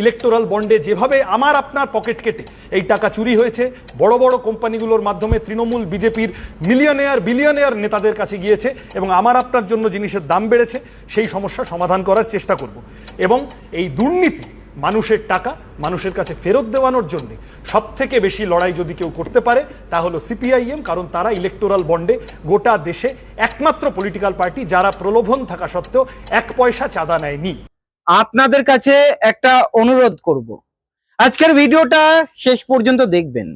Electoral বন্ডে যেভাবে আমার আপনার পকেট কেটে, এই টাকা চুরি হয়েছে, বড় বড় কোম্পানিগুলোর মাধ্যমে তৃণমূল বিজেপির মিলিয়নেয়ার বিলিয়নেয়ার নেতাদের কাছে গিয়েছে এবং আমার আপনার জন্য জিনিসের দাম বেড়েছে, সেই সমস্যা সমাধান করার চেষ্টা করব। এবং এই দুর্নীতি মানুষের টাকা, মানুষের কাছে ফেরত দেওয়ানোর জন্য সব থেকে বেশি লড়াই যদি কেউ করতে পারে, তা হলো সিপিআইএম কারণ তারা ইলেকটোরাল বন্ডে গোটা দেশে একমাত্র পলিটিক্যাল পার্টি যারা প্রলোভন থাকা সত্ত্বেও এক পয়সা চাঁদা নেয়নি। আপনাদের কাছে একটা অনুরোধ করব। আজকের ভিডিওটা শেষ পর্যন্ত দেখবেন।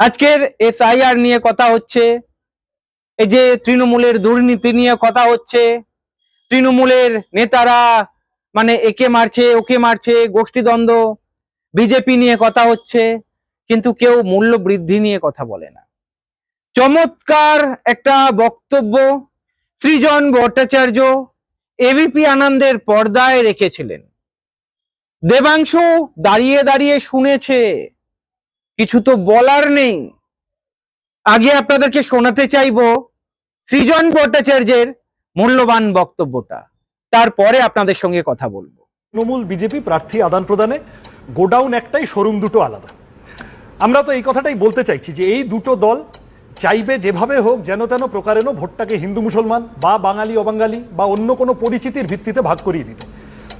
আজকের এসআইআর নিয়ে কথা হচ্ছে, এই যে তৃণমূলের দুর্নীতি নিয়ে কথা হচ্ছে, তৃণমূলের নেতারা মানে একে মারছে, ওকে মারছে, গোষ্ঠীদ্বন্দ্ব, বিজেপি নিয়ে কথা হচ্ছে, কিন্তু কেউ মূল্য বৃদ্ধি নিয়ে কথা বলে না। চমৎকার একটা বক্তব্য, সৃজন ভট্টাচার্য এবিপি আনন্দের পর্দায় রেখেছিলেন। দেবাংশু দাঁড়িয়ে দাঁড়িয়ে শুনেছে, কিছু তো বলার নেই। আগে আপনাদেরকে শোনাতে চাইব সৃজন ভট্টাচার্যের মূল্যবান বক্তব্যটা। তারপরে আপনাদের সঙ্গে কথা বলব। তৃণমূল বিজেপি প্রার্থী আদান প্রদানে গোডাউন একটাই, শোরুম দুটো আলাদা। আমরা তো এই কথাটাই বলতে চাইছি যে এই দুটো দল চাইবে যেভাবে হোক, যেন তেন প্রকারেণ ভোটটাকে হিন্দু মুসলমান বা বাঙালি, অবাঙালি বা অন্য কোনো পরিচিতির ভিত্তিতে ভাগ করিয়ে দিতে।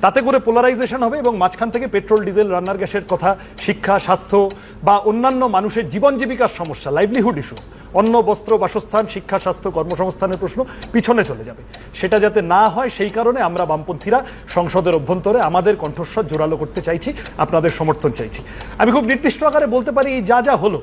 তাতে করে পোলারাইজেশন হবে এবং মাঝখান থেকে পেট্রোল ডিজেল রান্নার গ্যাসের কথা, শিক্ষা, স্বাস্থ্য বা অন্যান্য মানুষের জীবন জীবিকার সমস্যা লাইভলিহুড ইস্যুস অন্ন, বস্ত্র, বাসস্থান, শিক্ষা, স্বাস্থ্য, কর্মসংস্থানের প্রশ্ন পিছনে চলে যাবে। সেটা যাতে না হয়, সেই কারণে আমরা বামপন্থীরা সংসদের অভ্যন্তরে আমাদের কণ্ঠস্বর জোরালো করতে চাইছি, আপনাদের সমর্থন চাইছি। আমি খুব নির্দিষ্ট আকারে বলতে পারি যা যা হলো,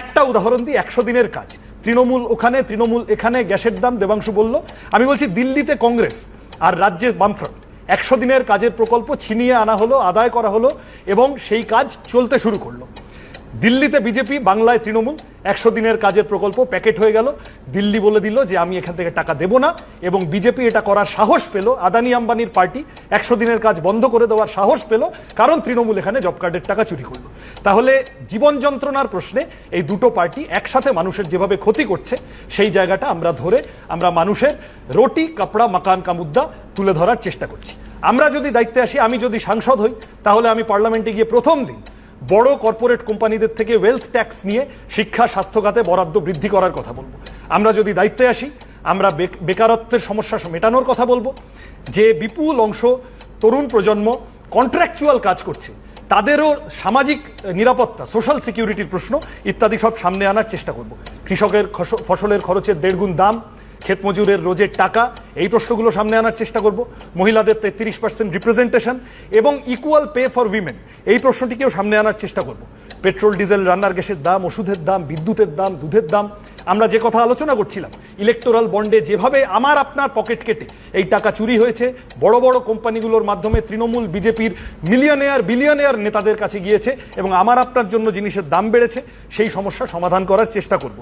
একটা উদাহরণ দিই একশো দিনের কাজ। তৃণমূল ওখানে, তৃণমূল এখানে, গ্যাসের দাম, দেবাংশ বলল। আমি বলছি দিল্লিতে কংগ্রেস আর রাজ্যে বামফ্রন্ট। একশো দিনের কাজের প্রকল্প ছিনিয়ে আনা হলো, আদায় করা হলো, এবং সেই কাজ চলতে শুরু করল। দিল্লিতে বিজেপি, বাংলায় তৃণমূল, একশো দিনের কাজের প্রকল্প প্যাকেট হয়ে গেল। দিল্লি বলে দিল যে, আমি এখান থেকে টাকা দেব না। এবং বিজেপি এটা করার সাহস পেল। আদানি আম্বানির পার্টি একশো দিনের কাজ বন্ধ করে দেওয়ার সাহস পেল, কারণ তৃণমূল এখানে জব কার্ডের টাকা চুরি করল। তাহলে জীবন যন্ত্রণার প্রশ্নে এই দুটো পার্টি একসাথে মানুষের যেভাবে ক্ষতি করছে, সেই জায়গাটা আমরা ধরে আমরা মানুষের রুটি, কাপড়া, মাকান, কামুদ্দা তুলে ধরার চেষ্টা করছি। আমরা যদি দায়িত্বে আসি, আমি যদি সাংসদ হই, তাহলে আমি পার্লামেন্টে গিয়ে প্রথম দিন বড় কর্পোরেট কোম্পানিদের থেকে ওয়েলথ ট্যাক্স নিয়ে শিক্ষা স্বাস্থ্য খাতে বরাদ্দ বৃদ্ধি করার কথা বলব। আমরা যদি দায়িত্বে আসি, আমরা বেক- বেকারত্বের সমস্যা মেটানোর কথা বলব। যে বিপুল অংশ তরুণ প্রজন্ম কন্ট্রাকচুয়াল কাজ করছে, তাদেরও সামাজিক নিরাপত্তা সোশ্যাল সিকিউরিটির প্রশ্ন ইত্যাদি সব সামনে আনার চেষ্টা করব। কৃষকের ফসলের খরচের দেড়গুণ দাম ক্ষেত মজুরের রোজের টাকা, এই প্রশ্নগুলো সামনে আনার চেষ্টা করব। মহিলাদের তেত্রিশ পার্সেন্ট রিপ্রেজেন্টেশন এবং ইকুয়াল পে ফর উইমেন এই প্রশ্নটিকেও সামনে আনার চেষ্টা করব। পেট্রোল, ডিজেল, রান্নার গ্যাসের দাম, ওষুধের দাম, বিদ্যুতের দাম, দুধের দাম, আমরা যে কথা আলোচনা করছিলাম ইলেকটোরাল বন্ডে যেভাবে আমার আপনার পকেট কেটে এই টাকা চুরি হয়েছে, বড় বড় কোম্পানিগুলোর মাধ্যমে তৃণমূল বিজেপির মিলিয়নেয়ার বিলিয়নেয়ার নেতাদের কাছে গিয়েছে এবং আমার আপনার জন্য জিনিসের দাম বেড়েছে, সেই সমস্যা সমাধান করার চেষ্টা করব।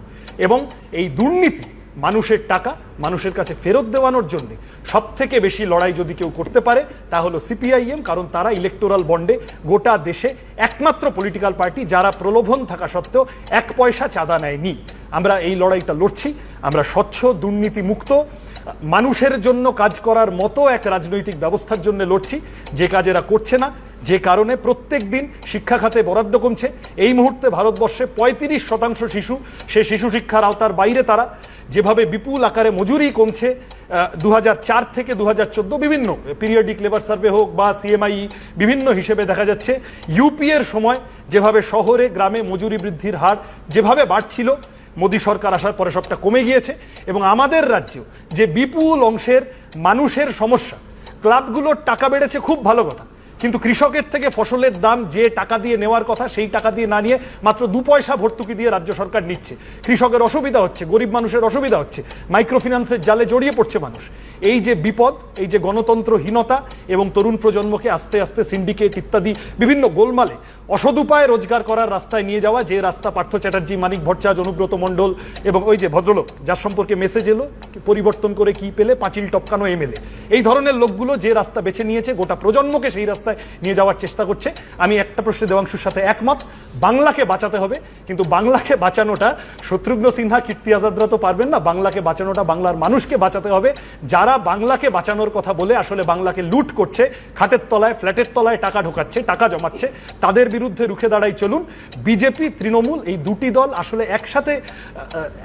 এবং এই দুর্নীতি মানুষের টাকা, মানুষের কাছে ফেরত দেওয়ানোর জন্য। সব থেকে বেশি লড়াই যদি কেউ করতে পারে, তা হলো সিপিআইএম, কারণ তারা ইলেকটোরাল বন্ডে গোটা দেশে একমাত্র পলিটিক্যাল পার্টি যারা প্রলোভন থাকা সত্ত্বেও এক পয়সা চাঁদা নেয়নি। আমরা এই লড়াইটা লড়ছি, আমরা স্বচ্ছ দুর্নীতি মুক্ত মানুষের জন্য কাজ করার মতো এক রাজনৈতিক ব্যবস্থার জন্য লড়ছি। যে কাজ এরা করছে না, যে কারণে প্রত্যেক দিন শিক্ষা খাতে বরাদ্দ কমছে। এই মুহূর্তে ভারতবর্ষে পঁয়ত্রিশ শতাংশ শিশু, সে শিশু শিক্ষার আওতার বাইরে তারা। যেভাবে বিপুল আকারে মজুরি কমছে দু থেকে দু হাজার চোদ্দ বিভিন্ন পিরিয়ডিক লেবার সার্ভে হোক বা সিএমআই বিভিন্ন হিসেবে দেখা যাচ্ছে ইউপি এর সময় যেভাবে শহরে, গ্রামে মজুরি বৃদ্ধির হার যেভাবে বাড়ছিল, মোদী সরকার আসার পরে সবটা কমে গিয়েছে এবং আমাদের রাজ্যেও যে বিপুল অংশের মানুষের সমস্যা, ক্লাবগুলোর টাকা বেড়েছে খুব ভালো কথা। কিন্তু কৃষকের থেকে ফসলের দাম যে টাকা দিয়ে নেওয়ার কথা, সেই টাকা দিয়ে না নিয়ে মাত্র দু পয়সা ভর্তুকি দিয়ে রাজ্য সরকার নিচ্ছে। কৃষকের অসুবিধা হচ্ছে, গরিব মানুষের অসুবিধা হচ্ছে, মাইক্রোফিন্যান্সের জালে জড়িয়ে পড়ছে মানুষ। এই যে বিপদ, এই যে গণতন্ত্রহীনতা এবং তরুণ প্রজন্মকে আস্তে আস্তে সিন্ডিকেট ইত্যাদি বিভিন্ন গোলমালে অসদ উপায়ে রোজগার করার রাস্তায় নিয়ে যাওয়া, যে রাস্তা পার্থ চ্যাটার্জি, মানিক ভট্টাচ, অনুব্রত মণ্ডল এবং ওই যে ভদ্রলোক, যার সম্পর্কে মেসেজ এলো, পরিবর্তন করে কি পেলে? পাঁচিল টপকানো এমএলএ এই ধরনের লোকগুলো যে রাস্তা বেছে নিয়েছে, গোটা প্রজন্মকে সেই রাস্তায় নিয়ে যাওয়ার চেষ্টা করছে। আমি একটা প্রশ্নে দেওয়াংশুর সাথে একমত। বাংলাকে বাঁচাতে হবে, কিন্তু বাংলাকে বাঁচানোটা শত্রুঘ্ন সিনহা, কীর্তি আজাদরা তো পারবেন না, বাংলাকে বাঁচানোটা বাংলার মানুষকে বাঁচাতে হবে। যারা বাংলাকে বাঁচানোর কথা বলে আসলে বাংলাকে লুট করছে, খাটের তলায়, ফ্ল্যাটের তলায় টাকা ঢোকাচ্ছে, টাকা জমাচ্ছে, তাদের বিরুদ্ধে রুখে দাঁড়াই চলুন। বিজেপি, তৃণমূল এই দুটি দল আসলে একসাথে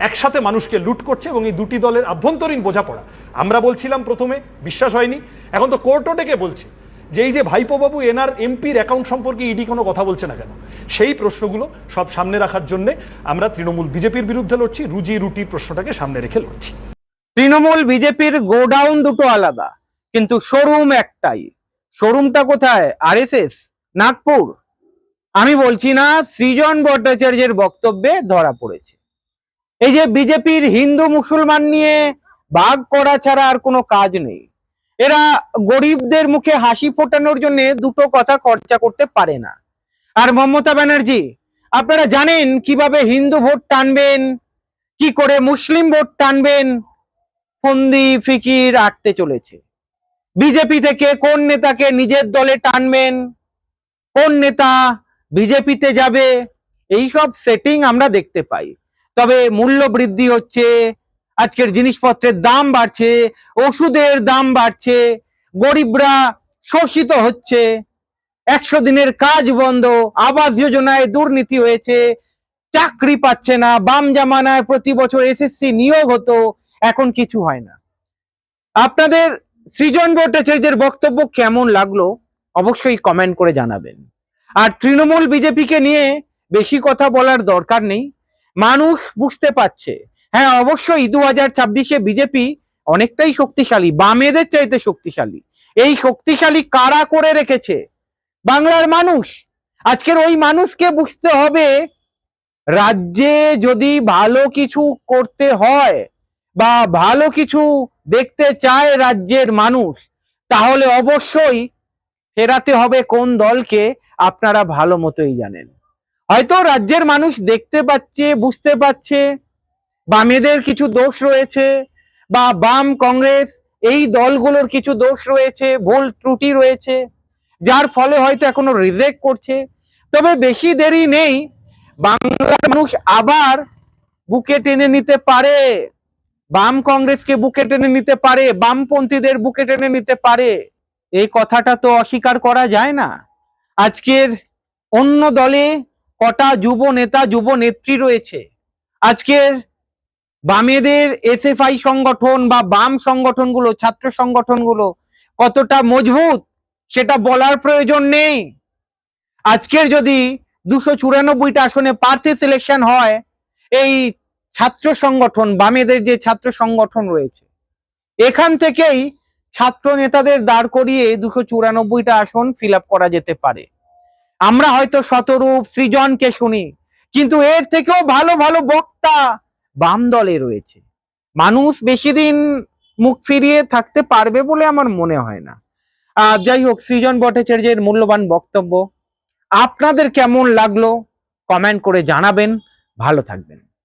একসাথে মানুষকে লুট করছে এবং এই দুটি দলের আভ্যন্তরীণ বোঝাপড়া। আমরা বলছিলাম প্রথমে, বিশ্বাস হয়নি, এখন তো কোর্টও ডেকে বলছে। যে এই যে ভাইপো বাবু এনার এমপির অ্যাকাউন্ট সম্পর্কে ইডি কোনো কথা বলছে না কেন? সেই প্রশ্নগুলো সব সামনে রাখার জন্য আমরা তৃণমূল বিজেপির বিরুদ্ধে লড়ছি, রুজি রুটি প্রশ্নটাকে সামনে রেখে লড়ছি। তৃণমূল বিজেপির গোডাউন দুটো আলাদা, কিন্তু শোরুম একটাই। শোরুমটা কোথায়? আরএসএস? নাগপুর? আমি বলছি না, সৃজন ভট্টাচার্যের বক্তব্যে ধরা পড়েছে। এই যে বিজেপির হিন্দু মুসলমান নিয়ে ভাগ করা ছাড়া আর কোনো কাজ নেই। এরা গরিবদের মুখে হাসি ফোটানোর জন্য দুটো কথা খরচা করতে পারে না। আর মমতা ব্যানার্জি, আপনারা জানেন কীভাবে হিন্দু ভোট টানবেন? কি করে মুসলিম ভোট টানবেন? ফন্দি, ফিকির আটতে চলেছে। বিজেপি থেকে কোন নেতাকে নিজের দলে টানবেন? কোন নেতা বিজেপিতে যাবে? এইসব সেটিং আমরা দেখতে পাই। তবে মূল্য বৃদ্ধি হচ্ছে আজকের জিনিসপত্রের দাম বাড়ছে, ওষুধের দাম বাড়ছে, গরিবরা শোষিত হচ্ছে, একশো দিনের কাজ বন্ধ, আবাস যোজনায় দুর্নীতি হয়েছে, চাকরি পাচ্ছে না, বাম জামানায় প্রতি বছর এসএসসি নিয়োগ হতো, এখন কিছু হয় না। আপনাদের সৃজন ভট্টাচার্যের বক্তব্য কেমন লাগল অবশ্যই কমেন্ট করে জানাবেন। আর তৃণমূল বিজেপিকে নিয়ে বেশি কথা বলার দরকার নেই। মানুষ বুঝতে পারছে হ্যাঁ অবশ্যই দু হাজার ছাব্বিশে বিজেপি অনেকটাই শক্তিশালী, বামেদের চাইতে শক্তিশালী। এই শক্তিশালী কারা করে রেখেছে? বাংলার মানুষ। আজকের ওই মানুষকে বুঝতে হবে, রাজ্যে যদি ভালো কিছু করতে হয় বা ভালো কিছু দেখতে চায় রাজ্যের মানুষ, তাহলে অবশ্যই ফেরাতে হবে কোন দলকে, আপনারা ভালো মতোই জানেন। হয়তো রাজ্যের মানুষ দেখতে পাচ্ছে, বুঝতে পারছে বামেদের কিছু দোষ রয়েছে বা বাম কংগ্রেস, এই দলগুলোর কিছু দোষ রয়েছে, ভুল ত্রুটি রয়েছে, যার ফলে হয়তো এখনও রিজেক্ট করছে। তবে বেশি দেরি নেই, বাংলার মানুষ আবার বুকে টেনে নিতে পারে। বাম কংগ্রেসকে বুকে টেনে নিতে পারে, বামপন্থীদের বুকে টেনে নিতে পারে। এই কথাটা তো অস্বীকার করা যায় না। আজকের অন্য দলে কটা যুব নেতা, যুব নেত্রী রয়েছে। আজকের বামেদের এসএফআই সংগঠন বা বাম সংগঠনগুলো, ছাত্র সংগঠনগুলো কতটা মজবুত, সেটা বলার প্রয়োজন নেই। আজকের যদি দুশো চুরানব্বইটা আসনে প্রার্থী সিলেকশন হয়, এই ছাত্র সংগঠন, বামেদের যে ছাত্র সংগঠন রয়েছে, এখান থেকেই ছাত্র নেতাদের দাঁড় করিয়ে দুশো চুরানব্বইটা আসন ফিল করা যেতে পারে। আমরা হয়তো শতরূপ সৃজনকে শুনি, কিন্তু এর থেকেও ভালো ভালো বক্তা বাম দলে রয়েছে। মানুষ বেশি দিন মুখ ফিরিয়ে থাকতে পারবে বলে আমার মনে হয় না। আর যাই হোক, সৃজন ভট্টাচার্যের মূল্যবান বক্তব্য। আপনাদের কেমন লাগল? কমেন্ট করে জানাবেন। ভালো থাকবেন।